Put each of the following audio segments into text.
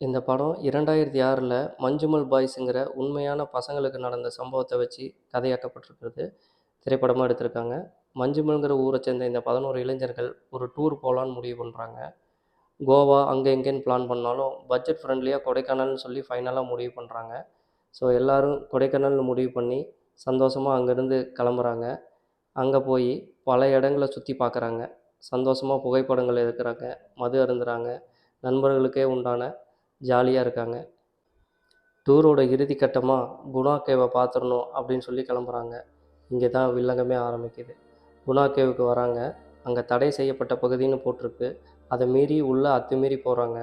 இந்த படம் இரண்டாயிரத்தி ஆறில் மஞ்சுமல் பாய்ஸுங்கிற உண்மையான பசங்களுக்கு நடந்த சம்பவத்தை வச்சு கதையாக்கப்பட்டிருக்கிறது. திரைப்படமாக எடுத்திருக்காங்க. மஞ்சுமல்ங்கிற ஊரை சேர்ந்த இந்த பதினோரு இளைஞர்கள் ஒரு டூர் போகலான்னு முடிவு பண்ணுறாங்க கோவா அங்கே எங்கேன்னு பிளான் பண்ணாலும் பட்ஜெட் ஃப்ரெண்ட்லியாக கொடைக்கானல்னு சொல்லி ஃபைனலாக முடிவு பண்ணுறாங்க ஸோ எல்லோரும் கொடைக்கானல்னு முடிவு பண்ணி சந்தோஷமாக அங்கேருந்து கிளம்புறாங்க. அங்கே போய் பல இடங்களை சுற்றி பார்க்குறாங்க சந்தோஷமாக புகைப்படங்கள் எடுக்கிறாங்க. மது அருந்துறாங்க. நண்பர்களுக்கே உண்டான ஜாலியாக இருக்காங்க. டூரோட இறுதி கட்டமாக குணா கேவை பார்த்துடணும் அப்படின்னு சொல்லி கிளம்புறாங்க. இங்கே தான் வில்லங்கமே ஆரம்பிக்குது. குணா கேவுக்கு வராங்க. அங்கே தடை செய்யப்பட்ட பகுதின்னு போட்டிருக்கு. அதை மீறி உள்ளே அத்துமீறி போகிறாங்க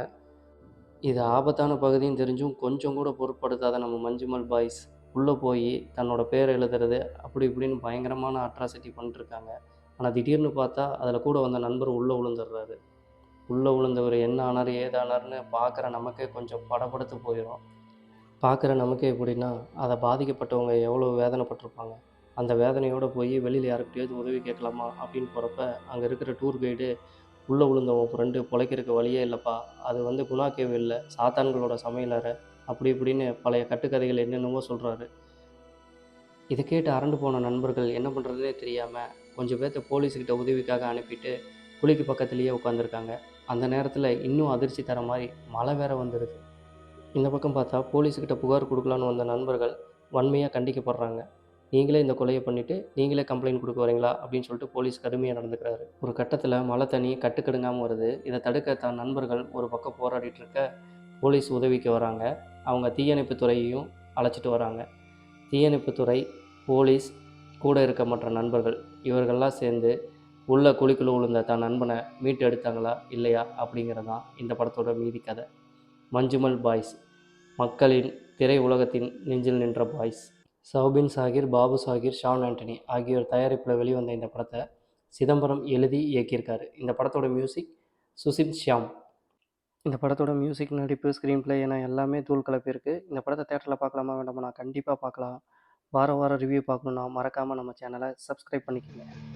இது ஆபத்தான பகுதின்னு தெரிஞ்சும் கொஞ்சம் கூட பொருட்படுத்தாத நம்ம மஞ்சுமல் பாய்ஸ் உள்ளே போய் தன்னோட பேர் எழுதுறது அப்படி இப்படின்னு பயங்கரமான அட்ராசிட்டி பண்ணிட்டுருக்காங்க ஆனால் திடீர்னு பார்த்தா அதில் கூட வந்த நண்பர் உள்ளே விழுந்துடுறாரு உள்ளே விழுந்தவர் என்ன ஆனார் ஏதானார்னு பார்க்குற நமக்கே கொஞ்சம் படப்படுத்து போயிடும் பார்க்குற நமக்கே எப்படின்னா அதை பாதிக்கப்பட்டவங்க எவ்வளோ வேதனைப்பட்டிருப்பாங்க. அந்த வேதனையோடு போய் வெளியில் யாருக்கிட்டையாவது உதவி கேட்கலாமா அப்படின்னு போகிறப்ப அங்கே இருக்கிற டூர் கைடு உள்ளே விழுந்தவன் ஃப்ரெண்டு பிழைக்கிறதுக்கு வழியே இல்லைப்பா அது வந்து குணா கேவ் இல்லை சாத்தான்களோட சமையலறை அப்படி இப்படின்னு பழைய கட்டுக்கதைகள் என்னென்னவோ சொல்கிறாரு இதை கேட்டு அரண்டு போன நண்பர்கள் என்ன பண்ணுறதுனே தெரியாமல் கொஞ்சம் பேர்த்த போலீஸுக்கிட்ட உதவிக்காக அனுப்பிட்டு குழிக்கு பக்கத்துலேயே உட்காந்துருக்காங்க அந்த நேரத்தில் இன்னும் அதிர்ச்சி தர மாதிரி மழை வேற வந்துடுது இந்த பக்கம் பார்த்தா போலீஸுக்கிட்ட புகார் கொடுக்கலான்னு வந்த நண்பர்கள் வன்மையாக கண்டிக்கப்படுறாங்க. நீங்களே இந்த கொலையை பண்ணிவிட்டு நீங்களே கம்ப்ளைண்ட் கொடுக்க வரீங்களா அப்படின்னு சொல்லிட்டு போலீஸ் கடுமையாக நடந்துக்கிறாரு. ஒரு கட்டத்தில் மழை தண்ணி கட்டுக்கடுங்காமல் வருது. இதை தடுக்க தன் நண்பர்கள் ஒரு பக்கம் போராடிட்டு இருக்க போலீஸ் உதவிக்கு வராங்க. அவங்க தீயணைப்பு துறையையும் அழைச்சிட்டு வராங்க. தீயணைப்புத்துறை போலீஸ் கூட இருக்க மற்ற நண்பர்கள் இவர்கள்லாம் சேர்ந்து உள்ள குழிக்குள்ள விழுந்த தன் நண்பனை மீட்டு எடுத்தாங்களா இல்லையா அப்படிங்கிறது தான் இந்த படத்தோட மீதி கதை. மஞ்சுமல் பாய்ஸ் மக்களின் திரை உலகத்தின் நெஞ்சில் நின்ற பாய்ஸ். சௌபின் சாகிர் பாபு சாகிர் ஷான் ஆண்டனி ஆகியோர் தயாரிப்பில் வெளிவந்த இந்த படத்தை சிதம்பரம் எழுதி இயக்கியிருக்காரு. இந்த படத்தோட மியூசிக் சுசித் ஷியாம். இந்த படத்தோட மியூசிக் நடிப்பு ஸ்க்ரீன் பிளே என எல்லாமே தூள் கலப்பிருக்கு இந்த படத்தை தேட்டரில் பார்க்கலாமா வேண்டாமா நான் கண்டிப்பாக பார்க்கலாம். வார வாரம் ரிவ்யூ பார்க்கணுன்னா மறக்காமல் நம்ம சேனலை சப்ஸ்கிரைப் பண்ணிக்கோங்க.